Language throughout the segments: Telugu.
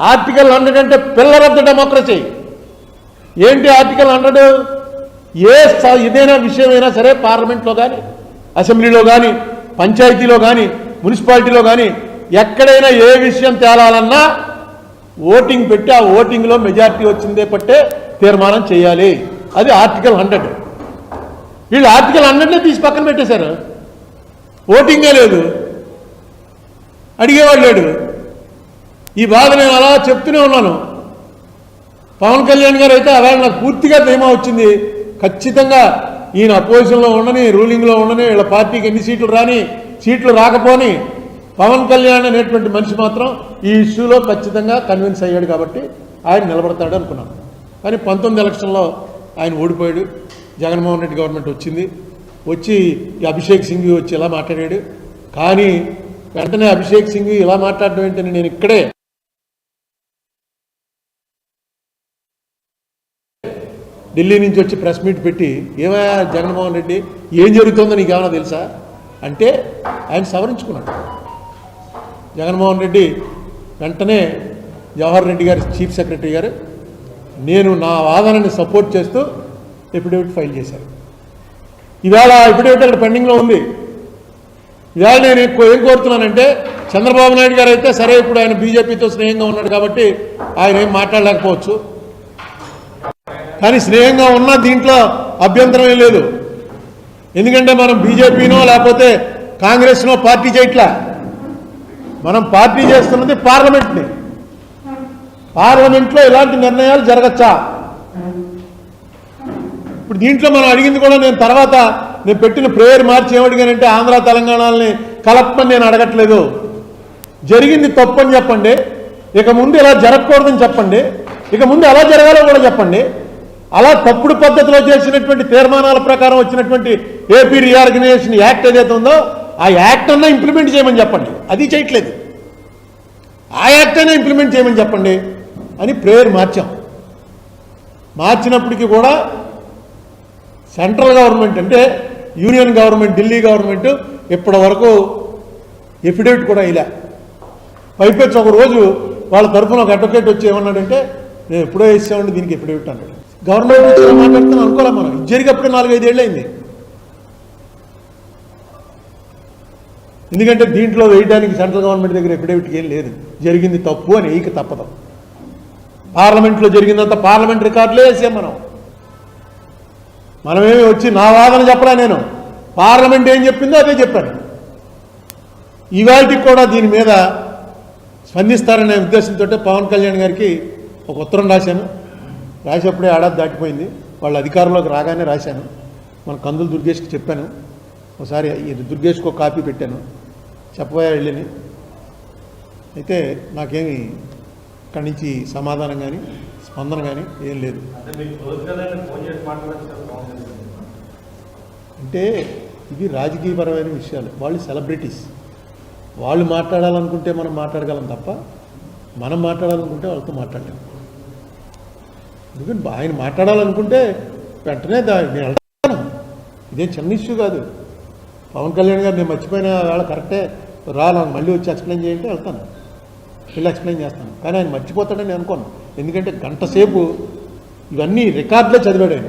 ఆర్టికల్ హండ్రెడ్ అంటే పిల్లర్ ఆఫ్ ద డెమోక్రసీ. ఏంటి ఆర్టికల్ హండ్రెడ్? ఏ స- ఏదైనా విషయమైనా సరే పార్లమెంట్లో కానీ అసెంబ్లీలో కానీ పంచాయతీలో కానీ మున్సిపాలిటీలో కానీ ఎక్కడైనా ఏ విషయం తేలాలన్నా ఓటింగ్ పెట్టి ఆ ఓటింగ్లో మెజారిటీ వచ్చిందే పట్టే తీర్మానం చేయాలి. అది ఆర్టికల్ హండ్రెడ్. వీళ్ళు ఆర్టికల్ హండ్రెడ్నే తీసి పక్కన పెట్టేశారు. ఓటింగే లేదు. అడిగేవాడు లేడు. ఈ బాధ నేను అలా చెప్తూనే ఉన్నాను. పవన్ కళ్యాణ్ గారు అయితే అలా నాకు పూర్తిగా ధీమా వచ్చింది. ఖచ్చితంగా ఈయన అపోజిషన్లో ఉండని రూలింగ్లో ఉండని వీళ్ళ పార్టీకి ఎన్ని సీట్లు రాని సీట్లు రాకపోని పవన్ కళ్యాణ్ అనేటువంటి మనిషి మాత్రం ఈ ఇష్యూలో ఖచ్చితంగా కన్విన్స్ అయ్యాడు కాబట్టి ఆయన నిలబడతాడు అనుకున్నాను కానీ పంతొమ్మిది ఎలక్షన్లో ఆయన ఓడిపోయాడు. జగన్మోహన్ రెడ్డి గవర్నమెంట్ వచ్చింది. వచ్చి ఈ అభిషేక్ సింగ్ వచ్చి ఇలా మాట్లాడాడు. కానీ వెంటనే అభిషేక్ సింగ్ ఇలా మాట్లాడడం ఏంటని నేను ఇక్కడే ఢిల్లీ నుంచి వచ్చి ప్రెస్ మీట్ పెట్టి ఏమయ్యా జగన్మోహన్ రెడ్డి ఏం జరుగుతుందో నీకు ఏమైనా తెలుసా? అంటే ఆయన సవరించుకున్నాడు. జగన్మోహన్ రెడ్డి వెంటనే జవహర్ రెడ్డి గారి చీఫ్ సెక్రటరీ గారు నేను నా వాదనని సపోర్ట్ చేస్తూ ఎఫిడేవిట్ ఫైల్ చేశారు. ఇవాళ ఎఫిడేవిట్ అక్కడ పెండింగ్లో ఉంది. ఇవాళ నేను ఎక్కువ ఏం కోరుతున్నానంటే చంద్రబాబు నాయుడు గారు అయితే సరే ఇప్పుడు ఆయన బీజేపీతో స్నేహంగా ఉన్నాడు కాబట్టి ఆయన ఏం మాట్లాడలేకపోవచ్చు. కానీ స్నేహంగా ఉన్నా దీంట్లో అభ్యంతరం ఏం లేదు. ఎందుకంటే మనం బీజేపీనో లేకపోతే కాంగ్రెస్నో పార్టీ చేయట్లా. మనం పార్టీ చేస్తున్నది పార్లమెంట్ని. పార్లమెంట్లో ఇలాంటి నిర్ణయాలు జరగచ్చా? ఇప్పుడు దీంట్లో మనం అడిగింది కూడా నేను తర్వాత నేను పెట్టిన ప్రేయర్ మార్చి ఏమడిగానంటే ఆంధ్ర తెలంగాణని కలపమని నేను అడగట్లేదు. జరిగింది తప్పని చెప్పండి. ఇక ముందు ఇలా జరగకూడదని చెప్పండి. ఇక ముందు ఎలా జరగాలో కూడా చెప్పండి. అలా తప్పుడు పద్ధతిలో చేసినటువంటి తీర్మానాల ప్రకారం వచ్చినటువంటి ఏపీ రీఆర్గనైజేషన్ యాక్ట్ ఏదైతే ఉందో ఆ యాక్ట్ అన్నా ఇంప్లిమెంట్ చేయమని చెప్పండి. అది చేయట్లేదు. ఆ యాక్ట్ అయినా ఇంప్లిమెంట్ చేయమని చెప్పండి అని ప్రేయర్ మార్చాం. మార్చినప్పటికీ కూడా సెంట్రల్ గవర్నమెంట్ అంటే యూనియన్ గవర్నమెంట్ ఢిల్లీ గవర్నమెంట్ ఇప్పటి వరకు ఎఫిడేవిట్ కూడా ఇలా పైపెచ్చి ఒక రోజు వాళ్ళ తరఫున ఒక అడ్వకేట్ వచ్చి ఏమన్నాడంటే నేను ఎప్పుడో వేసామండి దీనికి ఎఫిడేవిట్ అన్నాడు. గవర్నమెంట్ నుంచి మాట్లాడుతున్నాం అనుకోలే మనం. ఇది నాలుగైదేళ్ళు అయింది ఎందుకంటే దీంట్లో వేయడానికి సెంట్రల్ గవర్నమెంట్ దగ్గర ఎఫిడేవిట్కి ఏం లేదు. జరిగింది తప్పు అని ఏక తప్పదు. పార్లమెంట్లో జరిగిందంత పార్లమెంట్ రికార్డులే వేసాం మనం. మనమేమి వచ్చి నా వాదన చెప్పరా నేను. పార్లమెంట్ ఏం చెప్పిందో అదే చెప్పాను. ఇవాళకి కూడా దీని మీద స్పందిస్తారనే ఉద్దేశంతో పవన్ కళ్యాణ్ గారికి ఒక ఉత్తరం రాశాను. రాసేప్పుడే ఏడాది దాటిపోయింది. వాళ్ళ అధికారంలోకి రాగానే రాశాను. మన కందులు దుర్గేష్కి చెప్పాను. ఒకసారి ఈ దుర్గేష్కి ఒక కాపీ పెట్టాను. చెప్పబోయా వెళ్ళని అయితే నాకేమి ఇక్కడి నుంచి సమాధానం కానీ స్పందన కానీ ఏం లేదు. అంటే ఇవి రాజకీయపరమైన విషయాలు. వాళ్ళు సెలబ్రిటీస్. వాళ్ళు మాట్లాడాలనుకుంటే మనం మాట్లాడగలం తప్ప మనం మాట్లాడాలనుకుంటే వాళ్ళతో మాట్లాడలేం. ఎందుకంటే ఆయన మాట్లాడాలనుకుంటే వెంటనే నేను వెళ్తాను. ఇదేం చిన్న ఇష్యూ కాదు. పవన్ కళ్యాణ్ గారు నేను మర్చిపోయిన వేళ కరెక్టే. రా నాకు మళ్ళీ వచ్చి ఎక్స్ప్లెయిన్ చేయంటే వెళ్తాను. వెళ్ళి ఎక్స్ప్లెయిన్ చేస్తాను. కానీ ఆయన మర్చిపోతాడని నేను అనుకోను. ఎందుకంటే గంట సేపు ఇవన్నీ రికార్డులే చదివాడు ఆయన.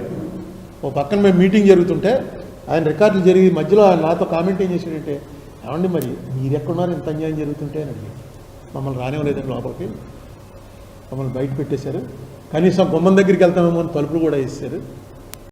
ఓ పక్కన మేము మీటింగ్ జరుగుతుంటే ఆయన రికార్డులు జరిగి మధ్యలో ఆయన నాతో కామెంట్ ఏం చేశాడంటే ఏమండి మరి మీరు ఎక్కడున్నారు ఇంత అన్యాయం జరుగుతుంటే? అని అడిగాడు. మమ్మల్ని రానివ్వలేదండి లోపలికి. మమ్మల్ని బయట పెట్టేశారు. కనీసం గుమ్మం దగ్గరికి వెళ్తామేమో అని తలుపులు కూడా వేసారు